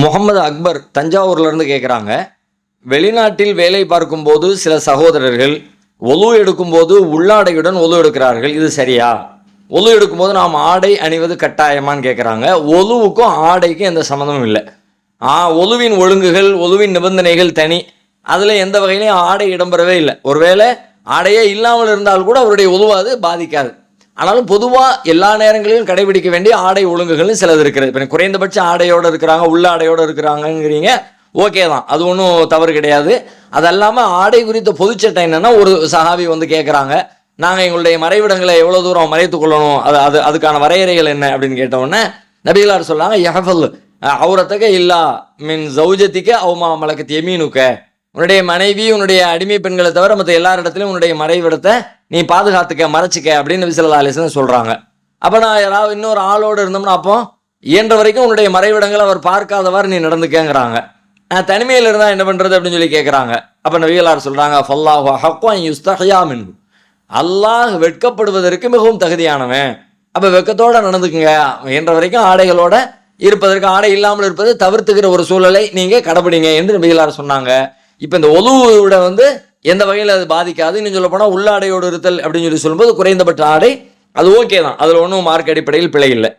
முகமது அக்பர் தஞ்சாவூர்லேருந்து கேட்குறாங்க வெளிநாட்டில் வேலை பார்க்கும்போது சில சகோதரர்கள் ஒலு எடுக்கும்போது உள்ளாடையுடன் ஒலு எடுக்கிறார்கள். இது சரியா? ஒலு எடுக்கும்போது நாம் ஆடை அணிவது கட்டாயமான்னு கேட்குறாங்க ஒலுவுக்கும் ஆடைக்கும் எந்த சம்மந்தமும் இல்லை. ஆ ஒலுவின் ஒழுங்குகள் ஒலுவின் நிபந்தனைகள் தனி. அதில் எந்த வகையிலையும் ஆடை இடம்பெறவே இல்லை. ஒருவேளை ஆடையே இல்லாமல் இருந்தால் கூட அவருடைய ஒலுவாது அது பாதிக்காது. ஆனாலும் பொதுவாக எல்லா நேரங்களிலும் கடைபிடிக்க வேண்டிய ஆடை ஒழுங்குகள்னு சிலது இருக்கிறது இப்போ குறைந்தபட்ச ஆடையோடு இருக்கிறாங்க உள்ள ஆடையோடு இருக்கிறாங்கங்கிறீங்க ஓகே தான். அது ஒன்றும் தவறு கிடையாது. அது அல்லாமல் ஆடை குறித்த பொதுச்சட்டம் என்னென்னா ஒரு சஹாபி வந்து கேட்குறாங்க நாங்கள் எங்களுடைய மறைவிடங்களை எவ்வளோ தூரம் மறைத்து கொள்ளணும்? அது அது அதுக்கான வரையறைகள் என்ன? அப்படின்னு கேட்டவுடனே நபிகளார் சொல்லாங்க யஹஃபல் அவுரத்தக்க இல்லா மின் சௌஜத்திக்க அவுமா மலக்கத் எமீனுக்க உன்னுடைய மனைவி உன்னுடைய அடிமை பெண்களை தவிர மற்ற எல்லாரிடத்திலும் உன்னுடைய மறைவிடத்தை நீ பாதுகாத்துக்க மறைச்சிக்க அப்படின்னு நபி ஸல்லல்லாஹு அலைஹி அப்போ நான் யாராவது இன்னொரு ஆளோடு இருந்தோம்னா அப்போ இயன்ற வரைக்கும் உன்னுடைய மறைவிடங்களை அவர் பார்க்காதவாறு நீ நடந்துக்கங்கிறாங்க. நான் தனிமையில் இருந்தால் என்ன பண்ணுறது அப்படின்னு சொல்லி கேட்குறாங்க அப்போ நபிகளார் சொல்கிறாங்க ஃபல்லாஹு ஹக்குவன் யுஸ்தஹயா மின் அல்லாஹ் வெட்கப்படுவதற்கு மிகவும் தகுதியானவன். அப்போ வெக்கத்தோடு நடந்துக்குங்க. என்ற வரைக்கும் ஆடைகளோட இருப்பதற்கு ஆடை இல்லாமல் இருப்பது தவிர்த்துக்கிற ஒரு சூழலை நீங்கள் கடைபிடிங்க என்று நபிகளார் சொன்னாங்க. இப்போ இந்த ஒலுவோட வந்து எந்த வகையில் அது பாதிக்காது. இன்னும் சொல்ல போனால் உள்ளாடையோடு இருத்தல் அப்படின்னு சொல்லி சொல்லும்போது குறைந்தபட்ச ஆடை அது ஓகே தான். அதில் ஒன்றும் மார்க் அடிப்படையில் பிழை இல்லை.